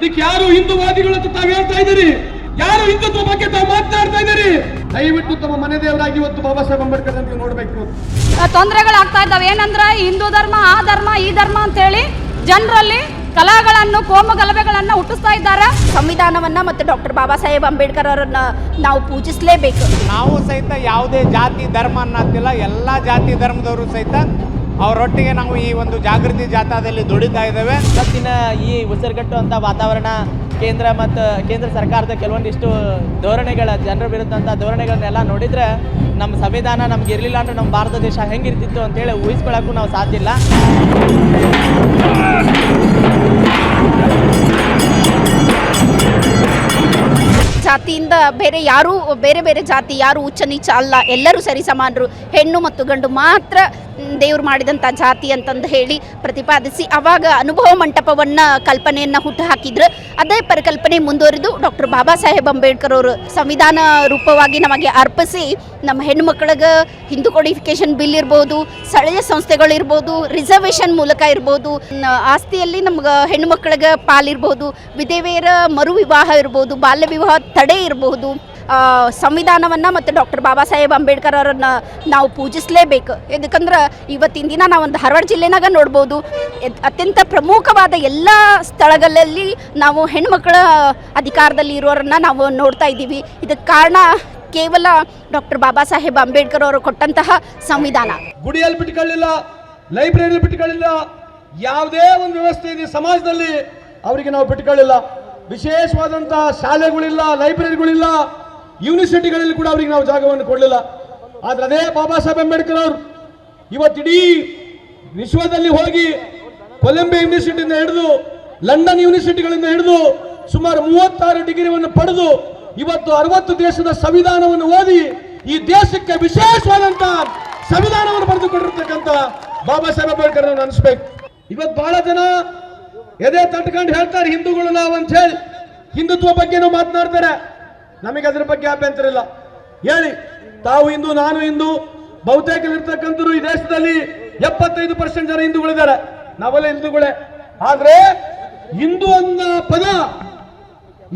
ಅದಕ್ಕೆ ಯಾರು ಹಿಂದೂವಾದಿಗಳು ಅಂತ ತಾವು ಹೇಳ್ತಾ ಇದ್ದೀರಿ? ಯಾರು ಹಿಂದುತ್ವ ಬಗ್ಗೆ ತಾವು ಮಾತನಾಡ್ತಾ ಇದ್ದೀರಿ? ದಯವಿಟ್ಟು ತಮ್ಮ ಮನೆ ದೇವರಾಗಿ ಇವತ್ತು ಬಾಬಾ ಸಾಹೇಬ್ ಅಂಬೇಡ್ಕರ್ ಅಂತ ನೋಡ್ಬೇಕು. ತೊಂದರೆಗಳಾಗ್ತಾ ಇದ್ದಾವೆ. ಏನಂದ್ರೆ ಹಿಂದೂ ಧರ್ಮ ಆ ಧರ್ಮ ಈ ಧರ್ಮ ಅಂತ ಹೇಳಿ ಜನರಲ್ಲಿ ಕಲಾಗಳನ್ನು ಕೋಮ ಗಲಭೆಗಳನ್ನು ಹುಟ್ಟಿಸ್ತಾ ಇದ್ದಾರೆ. ಸಂವಿಧಾನವನ್ನ ಮತ್ತು ಡಾಕ್ಟರ್ ಬಾಬಾ ಸಾಹೇಬ್ ಅಂಬೇಡ್ಕರ್ ಅವರನ್ನ ನಾವು ಪೂಜಿಸಲೇಬೇಕು. ನಾವು ಸಹಿತ ಯಾವುದೇ ಜಾತಿ ಧರ್ಮ ಅನ್ನತ್ತಿಲ್ಲ ಎಲ್ಲ ಜಾತಿ ಧರ್ಮದವರು ಸಹಿತ ಅವರೊಟ್ಟಿಗೆ ನಾವು ಈ ಒಂದು ಜಾಗೃತಿ ಜಾಥಾದಲ್ಲಿ ದುಡಿತಾ ಇದ್ದೇವೆ. ಇವತ್ತಿನ ಈ ಉಸಿರುಗಟ್ಟುವಂಥ ವಾತಾವರಣ ಕೇಂದ್ರ ಮತ್ತು ಕೇಂದ್ರ ಸರ್ಕಾರದ ಕೆಲವೊಂದಿಷ್ಟು ಧೋರಣೆಗಳ ಜನರ ವಿರುದ್ಧಂಥ ಧೋರಣೆಗಳನ್ನೆಲ್ಲ ನೋಡಿದ್ರೆ ನಮ್ಮ ಸಂವಿಧಾನ ನಮ್ಗೆ ಇರಲಿಲ್ಲ ಅಂದ್ರೆ ನಮ್ಮ ಭಾರತ ದೇಶ ಹೆಂಗಿರ್ತಿತ್ತು ಅಂತೇಳಿ ಊಹಿಸ್ಕೊಳ್ಳೋಕ್ಕೂ ನಾವು ಸಾಧ್ಯ ಇಲ್ಲ. ಜಾತಿಯಿಂದ ಬೇರೆ ಯಾರೂ ಬೇರೆ ಬೇರೆ ಜಾತಿ ಯಾರು ಉಚ್ಚ ನೀಚ ಅಲ್ಲ. ಎಲ್ಲರೂ ಸರಿ ಸಮಾನರು. ಹೆಣ್ಣು ಮತ್ತು ಗಂಡು ಮಾತ್ರ ದೇವ್ರು ಮಾಡಿದಂಥ ಜಾತಿ ಅಂತಂದು ಹೇಳಿ ಪ್ರತಿಪಾದಿಸಿ ಅವಾಗ ಅನುಭವ ಮಂಟಪವನ್ನು ಕಲ್ಪನೆಯನ್ನು ಹುಟ್ಟು ಹಾಕಿದ್ರು. ಅದೇ ಪರಿಕಲ್ಪನೆ ಮುಂದುವರಿದು ಡಾಕ್ಟರ್ ಬಾಬಾ ಸಾಹೇಬ್ ಅಂಬೇಡ್ಕರ್ ಅವರು ಸಂವಿಧಾನ ರೂಪವಾಗಿ ನಮಗೆ ಅರ್ಪಿಸಿ ನಮ್ಮ ಹೆಣ್ಣುಮಕ್ಕಳಿಗೆ ಹಿಂದೂ ಕೋಡಿಫಿಕೇಶನ್ ಬಿಲ್ ಇರ್ಬೋದು, ಸ್ಥಳೀಯ ಸಂಸ್ಥೆಗಳಿರ್ಬೋದು ರಿಸರ್ವೇಷನ್ ಮೂಲಕ ಇರ್ಬೋದು ಆಸ್ತಿಯಲ್ಲಿ ನಮ್ಗೆ ಹೆಣ್ಣು ಮಕ್ಕಳಿಗೆ ಪಾಲಿರ್ಬೋದು, ವಿಧವೆಯರ ಮರು ವಿವಾಹ ಇರ್ಬೋದು ಬಾಲ್ಯ ವಿವಾಹ ತಡೆ ಇರಬಹುದು ಸಂವಿಧಾನವನ್ನು ಮತ್ತು ಡಾಕ್ಟರ್ ಬಾಬಾ ಸಾಹೇಬ್ ಅಂಬೇಡ್ಕರ್ ಅವರನ್ನು ನಾವು ಪೂಜಿಸಲೇಬೇಕು. ಯಾಕಂದ್ರೆ ಇವತ್ತಿನ ದಿನ ನಾವು ಒಂದು ಧಾರವಾಡ ಜಿಲ್ಲೆನಾಗ ನೋಡ್ಬೋದು. ಅತ್ಯಂತ ಪ್ರಮುಖವಾದ ಎಲ್ಲ ಸ್ಥಳಗಳಲ್ಲಿ ನಾವು ಹೆಣ್ಮಕ್ಳ ಅಧಿಕಾರದಲ್ಲಿ ಇರೋರನ್ನು ನಾವು ನೋಡ್ತಾ ಇದ್ದೀವಿ. ಇದಕ್ಕೆ ಕಾರಣ ಕೇವಲ ಡಾಕ್ಟರ್ ಬಾಬಾ ಸಾಹೇಬ್ ಅಂಬೇಡ್ಕರ್ ಅವರು ಕೊಟ್ಟಂತಹ ಸಂವಿಧಾನ. ಗುಡಿಯಲ್ಲಿ ಬಿಟ್ಕೊಳ್ಳಿಲ್ಲ, ಲೈಬ್ರರಿಯಲ್ಲಿ ಬಿಟ್ಕೊಳ್ಳಿಲ್ಲ, ಯಾವುದೇ ಒಂದು ವ್ಯವಸ್ಥೆ ಇದೆ ಸಮಾಜದಲ್ಲಿ, ಅವರಿಗೆ ನಾವು ಬಿಟ್ಕೊಳ್ಳಿಲ್ಲ. ವಿಶೇಷವಾದಂತಹ ಶಾಲೆಗಳಿಲ್ಲ, ಲೈಬ್ರರಿಗಳಿಲ್ಲ. ಯೂನಿವರ್ಸಿಟಿಗಳಲ್ಲಿ ಕೂಡ ಅವರಿಗೆ ನಾವು ಜಾಗವನ್ನು ಕೊಡಲಿಲ್ಲ. ಆದ್ರೆ ಅದೇ ಬಾಬಾ ಸಾಹೇಬ್ ಅಂಬೇಡ್ಕರ್ ಅವರು ಇವತ್ತಿಡೀ ವಿಶ್ವದಲ್ಲಿ ಹೋಗಿ ಕೊಲಂಬಿಯಾ ಯೂನಿವರ್ಸಿಟಿಯಿಂದ ಹಿಡಿದು, ಲಂಡನ್ ಯೂನಿವರ್ಸಿಟಿಗಳಿಂದ ಹಿಡಿದು ಸುಮಾರು ಮೂವತ್ತಾರು ಡಿಗ್ರಿವನ್ನು ಪಡೆದು ಇವತ್ತು ಅರವತ್ತು ದೇಶದ ಸಂವಿಧಾನವನ್ನು ಓದಿ ಈ ದೇಶಕ್ಕೆ ವಿಶೇಷವಾದಂತ ಸಂವಿಧಾನವನ್ನು ಬರೆದುಕೊಂಡಿರ್ತಕ್ಕಂಥ ಬಾಬಾ ಸಾಹೇಬ್ ಅಂಬೇಡ್ಕರ್ ಅನಿಸ್ಬೇಕು. ಇವತ್ತು ಬಹಳ ಜನ ಎದೆ ತಟ್ಕೊಂಡು ಹೇಳ್ತಾರೆ, ಹಿಂದೂಗಳು ನಾವು ಅಂತ ಹೇಳಿ ಹಿಂದುತ್ವ ಬಗ್ಗೆನೂ ಮಾತನಾಡ್ತಾರೆ. ನಮಗೆ ಅದ್ರ ಬಗ್ಗೆ ಅಭ್ಯಂತರ ಇಲ್ಲ. ಹೇಳಿ, ತಾವು ಇಂದು, ನಾನು ಇಂದು ಬಹುತೇಕ ಇರ್ತಕ್ಕಂಥವ್ರು ಈ ದೇಶದಲ್ಲಿ ಎಪ್ಪತ್ತೈದು ಪರ್ಸೆಂಟ್ ಜನ ಹಿಂದೂಗಳಿದ್ದಾರೆ. ನಾವೆಲ್ಲ ಹಿಂದೂಗಳೇ. ಆದ್ರೆ, ಹಿಂದೂ ಅನ್ನೋ ಪದ,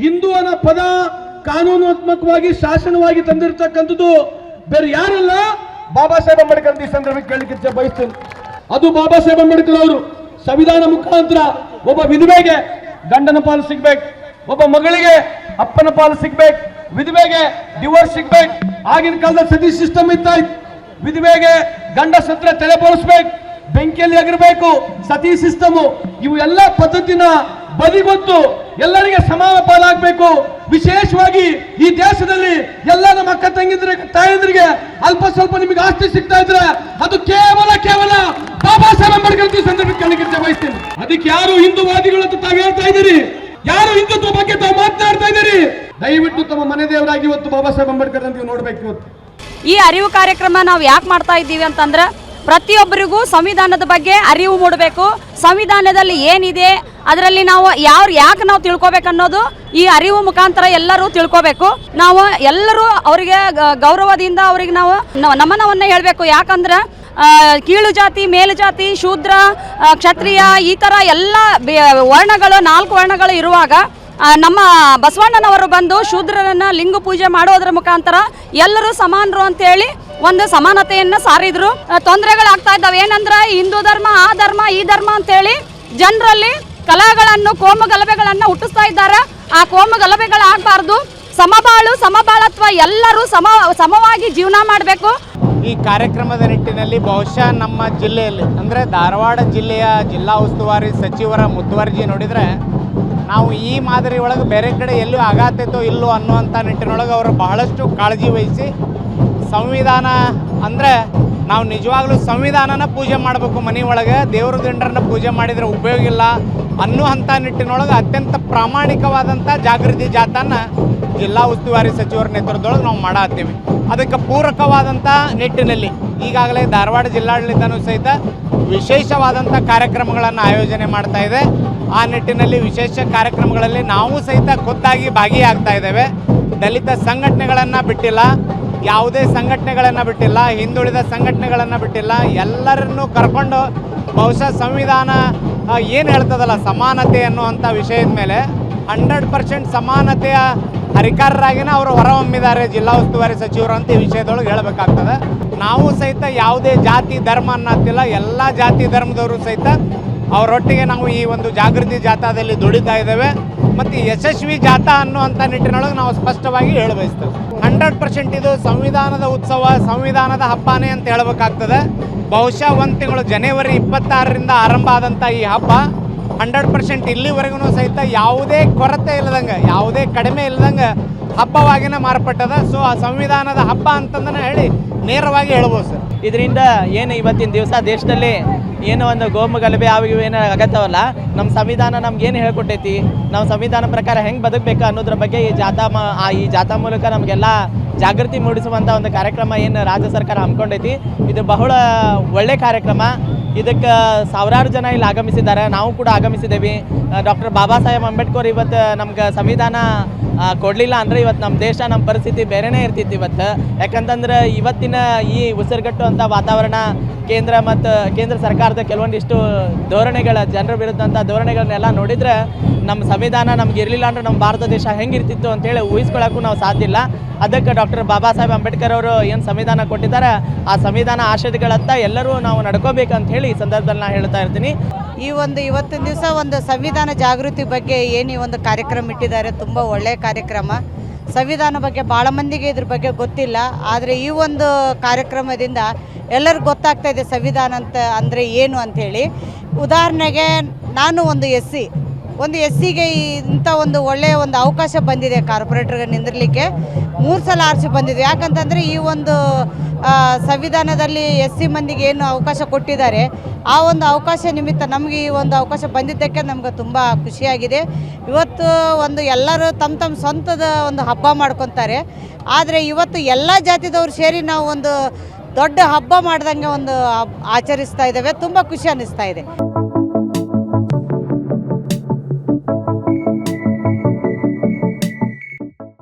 ಹಿಂದೂ ಅನ್ನೋ ಪದ ಕಾನೂನಾತ್ಮಕವಾಗಿ ಶಾಸನವಾಗಿ ತಂದಿರತಕ್ಕಂಥದ್ದು ಬೇರೆ ಯಾರಲ್ಲ? ಬಾಬಾ ಸಾಹೇಬ್ ಅಂಬೇಡ್ಕರ್ ಈ ಸಂದರ್ಭಕ್ಕೆ ಕೇಳಲಿಕ್ಕೆ ಬಯಸ್ತೇನೆ. ಅದು ಬಾಬಾ ಸಾಹೇಬ್ ಅಂಬೇಡ್ಕರ್ ಅವರು ಸಂವಿಧಾನ ಮುಖಾಂತರ ಒಬ್ಬ ವಿಧವೆಗೆ ಗಂಡನ ಪಾಲು ಸಿಗ್ಬೇಕು, ಒಬ್ಬ ಮಗಳಿಗೆ ಅಪ್ಪನ ಪಾಲು ಸಿಗ್ಬೇಕು ವಿಧವೆಗೆ ಡಿವೋರ್ಸ್ ಸಿಗ್ಬೇಕು. ಆಗಿನ ಕಾಲದ ಸತಿ ಸಿಸ್ಟಮ್ ಇತ್ತಾಯ್ತು. ವಿಧವೆಗೆ ಗಂಡ ಸತ್ರ ತಲೆ ಬೋಳಿಸ್ಬೇಕು ಬೆಂಕಿಯಲ್ಲಿ ಎಗರಬೇಕು. ಸತಿ ಸಿಸ್ಟಮು ಇವು ಎಲ್ಲ ಪದ್ಧತಿನ ಬದಿಗೊತ್ತು ಎಲ್ಲರಿಗೆ ಸಮಾನ ಪಾಲಾಗಬೇಕು. ವಿಶೇಷವಾಗಿ ಈ ದೇಶದಲ್ಲಿ ಎಲ್ಲ ನಮ್ಮ ಅಕ್ಕ ತಂಗಿದ್ರೆ, ತಾಯಂದ್ರಿಗೆ ಅಲ್ಪ ಸ್ವಲ್ಪ ನಿಮಗೆ ಆಸ್ತಿ ಸಿಗ್ತಾ ಇದ್ರೆ ಅದು ಕೇವಲ ಕೇವಲ ಬಾಬಾ ಸಾಹೇಬ್ ಅಂಬೇಡ್ಕರ್ ಸಂದರ್ಭಕ್ಕೆ ಬಯಸ್ತೀನಿ. ಅದಕ್ಕೆ ಯಾರು ಹಿಂದೂವಾದಿಗಳು ಅಂತ ತಾವು ಹೇಳ್ತಾ ಇದ್ದೀರಿ? ಯಾರು ಹಿಂದುತ್ವ ಬಗ್ಗೆ ತಾವು ಮಾತನಾಡ್ತಾ ಇದ್ದೀರಿ? ದಯವಿಟ್ಟು ತಮ್ಮ ಮನೆ ದೇವರಾಗಿ ಇವತ್ತು ಬಾಬಾ ಸಾಹೇಬ್ ಅಂಬೇಡ್ಕರ್ ನೀವು ನೋಡ್ಬೇಕು ಇವತ್ತು. ಈ ಅರಿವು ಕಾರ್ಯಕ್ರಮ ನಾವು ಯಾಕೆ ಮಾಡ್ತಾ ಇದ್ದೀವಿ ಅಂತಂದ್ರೆ ಪ್ರತಿಯೊಬ್ಬರಿಗೂ ಸಂವಿಧಾನದ ಬಗ್ಗೆ ಅರಿವು ಮೂಡಬೇಕು. ಸಂವಿಧಾನದಲ್ಲಿ ಏನಿದೆ, ಅದರಲ್ಲಿ ನಾವು ಯಾರು ಯಾಕೆ ನಾವು ತಿಳ್ಕೊಬೇಕು ಅನ್ನೋದು ಈ ಅರಿವು ಮುಖಾಂತರ ಎಲ್ಲರೂ ತಿಳ್ಕೊಬೇಕು. ನಾವು ಎಲ್ಲರೂ ಅವರಿಗೆ ಗೌರವದಿಂದ ಅವ್ರಿಗೆ ನಾವು ನಮನವನ್ನ ಹೇಳಬೇಕು. ಯಾಕಂದ್ರೆ ಕೀಳು ಜಾತಿ, ಮೇಲು ಜಾತಿ, ಶೂದ್ರ ಕ್ಷತ್ರಿಯ ಈ ಥರ ಎಲ್ಲ ವರ್ಣಗಳು, ನಾಲ್ಕು ವರ್ಣಗಳು ಇರುವಾಗ ನಮ್ಮ ಬಸವಣ್ಣನವರು ಬಂದು ಶೂದ್ರರನ್ನ ಲಿಂಗ ಪೂಜೆ ಮಾಡೋದ್ರ ಮುಖಾಂತರ ಎಲ್ಲರೂ ಸಮಾನರು ಅಂತೇಳಿ ಒಂದು ಸಮಾನತೆಯನ್ನು ಸಾರಿದ್ರು. ತೊಂದರೆಗಳಾಗ್ತಾ ಇದ್ದಾವೆ. ಏನಂದ್ರೆ ಹಿಂದೂ ಧರ್ಮ, ಆ ಧರ್ಮ, ಈ ಧರ್ಮ ಅಂತೇಳಿ ಜನರಲ್ಲಿ ಕಲಾಗಳನ್ನು ಕೋಮು ಗಲಭೆಗಳನ್ನು ಹುಟ್ಟಿಸ್ತಾ ಇದ್ದಾರೆ. ಆ ಕೋಮು ಗಲಭೆಗಳಾಗಬಾರ್ದು ಸಮಬಾಳು, ಸಮಬಾಳತ್ವ ಎಲ್ಲರೂ ಸಮ, ಸಮವಾಗಿ ಜೀವನ ಮಾಡಬೇಕು. ಈ ಕಾರ್ಯಕ್ರಮದ ನಿಟ್ಟಿನಲ್ಲಿ ಬಹುಶಃ ನಮ್ಮ ಜಿಲ್ಲೆಯಲ್ಲಿ, ಅಂದರೆ ಧಾರವಾಡ ಜಿಲ್ಲೆಯ ಜಿಲ್ಲಾ ಉಸ್ತುವಾರಿ ಸಚಿವರ ಮುತುವರ್ಜಿ ನೋಡಿದರೆ ನಾವು ಈ ಮಾದರಿ ಒಳಗೆ ಬೇರೆ ಕಡೆ ಎಲ್ಲೂ ಆಗಾತೈತೋ ಇಲ್ಲೋ ಅನ್ನುವಂಥ ನಿಟ್ಟಿನೊಳಗೆ ಅವರು ಬಹಳಷ್ಟು ಕಾಳಜಿ ವಹಿಸಿ ಸಂವಿಧಾನ ಅಂದರೆ ನಾವು ನಿಜವಾಗ್ಲೂ ಸಂವಿಧಾನನ ಪೂಜೆ ಮಾಡಬೇಕು ಮನೆ ಒಳಗೆ, ದೇವ್ರ ದಿಂಡರನ್ನ ಪೂಜೆ ಮಾಡಿದರೆ ಉಪಯೋಗ ಇಲ್ಲ ಅನ್ನುವಂಥ ನಿಟ್ಟಿನೊಳಗೆ ಅತ್ಯಂತ ಪ್ರಾಮಾಣಿಕವಾದಂಥ ಜಾಗೃತಿ ಜಾಥಾನ ಜಿಲ್ಲಾ ಉಸ್ತುವಾರಿ ಸಚಿವರ ನೇತೃತ್ವದೊಳಗೆ ನಾವು ಮಾಡತ್ತೀವಿ. ಅದಕ್ಕೆ ಪೂರಕವಾದಂಥ ನಿಟ್ಟಿನಲ್ಲಿ ಈಗಾಗಲೇ ಧಾರವಾಡ ಜಿಲ್ಲಾಡಳಿತನೂ ಸಹಿತ ವಿಶೇಷವಾದಂಥ ಕಾರ್ಯಕ್ರಮಗಳನ್ನು ಆಯೋಜನೆ ಮಾಡ್ತಾ ಇದೆ. ಆ ನಿಟ್ಟಿನಲ್ಲಿ ವಿಶೇಷ ಕಾರ್ಯಕ್ರಮಗಳಲ್ಲಿ ನಾವು ಸಹಿತ ಖುದ್ದಾಗಿ ಭಾಗಿಯಾಗ್ತಾ ಇದ್ದೇವೆ. ದಲಿತ ಸಂಘಟನೆಗಳನ್ನು ಬಿಟ್ಟಿಲ್ಲ, ಯಾವುದೇ ಸಂಘಟನೆಗಳನ್ನು ಬಿಟ್ಟಿಲ್ಲ, ಹಿಂದುಳಿದ ಸಂಘಟನೆಗಳನ್ನು ಬಿಟ್ಟಿಲ್ಲ, ಎಲ್ಲರನ್ನೂ ಕರ್ಕೊಂಡು ಬಹುಶಃ ಸಂವಿಧಾನ ಏನು ಹೇಳ್ತದಲ್ಲ, ಸಮಾನತೆ ಅನ್ನುವಂಥ ವಿಷಯದ ಮೇಲೆ ಹಂಡ್ರೆಡ್ ಪರ್ಸೆಂಟ್ ಸಮಾನತೆಯ ಅಧಿಕಾರರಾಗಿನೇ ಅವರು ಹೊರಹೊಮ್ಮಿದ್ದಾರೆ ಜಿಲ್ಲಾ ಉಸ್ತುವಾರಿ ಸಚಿವರು ಅಂತ ಈ ವಿಷಯದೊಳಗೆ ಹೇಳಬೇಕಾಗ್ತದೆ. ನಾವು ಸಹಿತ ಯಾವುದೇ ಜಾತಿ ಧರ್ಮ ಅನ್ನತ್ತಿಲ್ಲ, ಎಲ್ಲ ಜಾತಿ ಧರ್ಮದವರು ಸಹಿತ ಅವರೊಟ್ಟಿಗೆ ನಾವು ಈ ಒಂದು ಜಾಗೃತಿ ಜಾಥಾದಲ್ಲಿ ದುಡಿತಾ ಇದ್ದೇವೆ. ಮತ್ತು ಯಶಸ್ವಿ ಜಾಥಾ ಅನ್ನುವಂಥ ನಿಟ್ಟಿನೊಳಗೆ ನಾವು ಸ್ಪಷ್ಟವಾಗಿ ಹೇಳಬಯಸ್ತೇವೆ. ಹಂಡ್ರೆಡ್ ಪರ್ಸೆಂಟ್ ಇದು ಸಂವಿಧಾನದ ಉತ್ಸವ, ಸಂವಿಧಾನದ ಹಬ್ಬನೇ ಅಂತ ಹೇಳಬೇಕಾಗ್ತದೆ. ಬಹುಶಃ ಒಂದು ತಿಂಗಳು ಜನವರಿ ಇಪ್ಪತ್ತಾರರಿಂದ ಆರಂಭ ಆದಂಥ ಈ ಹಬ್ಬ ಹಂಡ್ರೆಡ್ ಪರ್ಸೆಂಟ್ ಇಲ್ಲಿವರೆಗೂ ಸಹಿತ ಯಾವುದೇ ಕೊರತೆ ಇಲ್ಲದಂಗೆ, ಯಾವುದೇ ಕಡಿಮೆ ಇಲ್ಲದಂಗೆ ಹಬ್ಬವಾಗಿನ ಮಾರ್ಪಟ್ಟದ. ಸೊ ಆ ಸಂವಿಧಾನದ ಹಬ್ಬ ಅಂತಂದನೇ ಹೇಳಿ ನೇರವಾಗಿ ಹೇಳ್ಬೋದು ಸರ್. ಇದರಿಂದ ಏನು ಇವತ್ತಿನ ದಿವಸ ದೇಶದಲ್ಲಿ ಏನು ಒಂದು ಗೋಮು ಗಲಭೆ ಅವು ಇವು ಏನು ಆಗತ್ತವಲ್ಲ ನಮ್ಮ ಸಂವಿಧಾನ ನಮ್ಗೆ ಏನು ಹೇಳ್ಕೊಟ್ಟೈತಿ? ನಾವು ಸಂವಿಧಾನ ಪ್ರಕಾರ ಹೆಂಗೆ ಬದುಕಬೇಕು ಅನ್ನೋದ್ರ ಬಗ್ಗೆ ಈ ಜಾಥಾ ಮ ಈ ಜಾಥಾ ಮೂಲಕ ನಮಗೆಲ್ಲ ಜಾಗೃತಿ ಮೂಡಿಸುವಂಥ ಒಂದು ಕಾರ್ಯಕ್ರಮ ಏನು ರಾಜ್ಯ ಸರ್ಕಾರ ಹಮ್ಮಿಕೊಂಡೈತಿ. ಇದು ಬಹಳ ಒಳ್ಳೆ ಕಾರ್ಯಕ್ರಮ. ಇದಕ್ಕೆ ಸಾವಿರಾರು ಜನ ಇಲ್ಲಿ ಆಗಮಿಸಿದ್ದಾರೆ. ನಾವು ಕೂಡ ಆಗಮಿಸಿದ್ದೇವೆ. ಡಾಕ್ಟರ್ ಬಾಬಾ ಸಾಹೇಬ್ ಅಂಬೇಡ್ಕರ್ ಇವತ್ತು ನಮ್ಗೆ ಸಂವಿಧಾನ ಕೊಡ್ಲಿಲ್ಲ ಅಂದ್ರೆ ಇವತ್ತು ನಮ್ಮ ದೇಶ ನಮ್ಮ ಪರಿಸ್ಥಿತಿ ಬೇರೆನೇ ಇರ್ತಿತ್ತು ಇವತ್ತು. ಯಾಕಂತಂದ್ರೆ ಇವತ್ತಿನ ಈ ಉಸಿರುಗಟ್ಟು ಅಂತ ವಾತಾವರಣ ಕೇಂದ್ರ ಮತ್ತು ಕೇಂದ್ರ ಸರ್ಕಾರದ ಕೆಲವೊಂದಿಷ್ಟು ಧೋರಣೆಗಳ, ಜನರ ವಿರುದ್ಧಂಥ ಧೋರಣೆಗಳನ್ನೆಲ್ಲ ನೋಡಿದ್ರೆ ನಮ್ಮ ಸಂವಿಧಾನ ನಮ್ಗೆ ಇರಲಿಲ್ಲ ಅಂದ್ರೆ ನಮ್ಮ ಭಾರತ ದೇಶ ಹೆಂಗಿರ್ತಿತ್ತು ಅಂತೇಳಿ ಊಹಿಸ್ಕೊಳ್ಳೋಕ್ಕೂ ನಾವು ಸಾಧ್ಯ ಇಲ್ಲ. ಅದಕ್ಕೆ ಡಾಕ್ಟರ್ ಬಾಬಾ ಸಾಹೇಬ್ ಅಂಬೇಡ್ಕರ್ ಅವರು ಏನು ಸಂವಿಧಾನ ಕೊಟ್ಟಿದ್ದಾರೆ, ಆ ಸಂವಿಧಾನ ಆಶಯಗಳತ್ತ ಎಲ್ಲರೂ ನಾವು ನಡ್ಕೋಬೇಕಂತ ಹೇಳಿ ಈ ಸಂದರ್ಭದಲ್ಲಿ ನಾನು ಹೇಳ್ತಾ ಇರ್ತೀನಿ. ಈ ಒಂದು ಇವತ್ತಿನ ದಿವಸ ಒಂದು ಸಂವಿಧಾನ ಜಾಗೃತಿ ಬಗ್ಗೆ ಏನು ಈ ಒಂದು ಕಾರ್ಯಕ್ರಮ ಇಟ್ಟಿದ್ದಾರೆ, ತುಂಬ ಒಳ್ಳೆಯ ಕಾರ್ಯಕ್ರಮ. ಸಂವಿಧಾನ ಬಗ್ಗೆ ಭಾಳ ಮಂದಿಗೆ ಇದ್ರ ಬಗ್ಗೆ ಗೊತ್ತಿಲ್ಲ, ಆದರೆ ಈ ಒಂದು ಕಾರ್ಯಕ್ರಮದಿಂದ ಎಲ್ಲರಿಗೂ ಗೊತ್ತಾಗ್ತಾ ಇದೆ ಸಂವಿಧಾನ ಅಂತ ಅಂದರೆ ಏನು ಅಂಥೇಳಿ ಉದಾಹರಣೆಗೆ ನಾನು ಒಂದು ಎಸ್ ಸಿ ಒಂದು ಎಸ್ ಸಿಗೆ ಇಂಥ ಒಂದು ಒಳ್ಳೆಯ ಒಂದು ಅವಕಾಶ ಬಂದಿದೆ ಕಾರ್ಪೊರೇಟರ್ಗೆ ನಿಂದಿರಲಿಕ್ಕೆ. ಮೂರು ಸಲ ಆರ್ಸಿ ಬಂದಿದೆ. ಯಾಕಂತಂದರೆ ಈ ಒಂದು ಸಂವಿಧಾನದಲ್ಲಿ ಎಸ್ ಸಿ ಮಂದಿಗೆ ಏನು ಅವಕಾಶ ಕೊಟ್ಟಿದ್ದಾರೆ, ಆ ಒಂದು ಅವಕಾಶ ನಿಮಿತ್ತ ನಮಗೆ ಈ ಒಂದು ಅವಕಾಶ ಬಂದಿದ್ದಕ್ಕೆ ನಮ್ಗೆ ತುಂಬ ಖುಷಿಯಾಗಿದೆ. ಇವತ್ತು ಒಂದು ಎಲ್ಲರೂ ತಮ್ಮ ತಮ್ಮ ಸ್ವಂತದ ಒಂದು ಹಬ್ಬ ಮಾಡ್ಕೊತಾರೆ. ಆದರೆ ಇವತ್ತು ಎಲ್ಲ ಜಾತಿದವ್ರು ಸೇರಿ ನಾವು ಒಂದು ದೊಡ್ಡ ಹಬ್ಬ ಮಾಡ್ದಂಗೆ ಒಂದು ಆಚರಿಸ್ತಾ ಇದ್ದೇವೆ. ತುಂಬ ಖುಷಿ ಅನ್ನಿಸ್ತಾ ಇದೆ.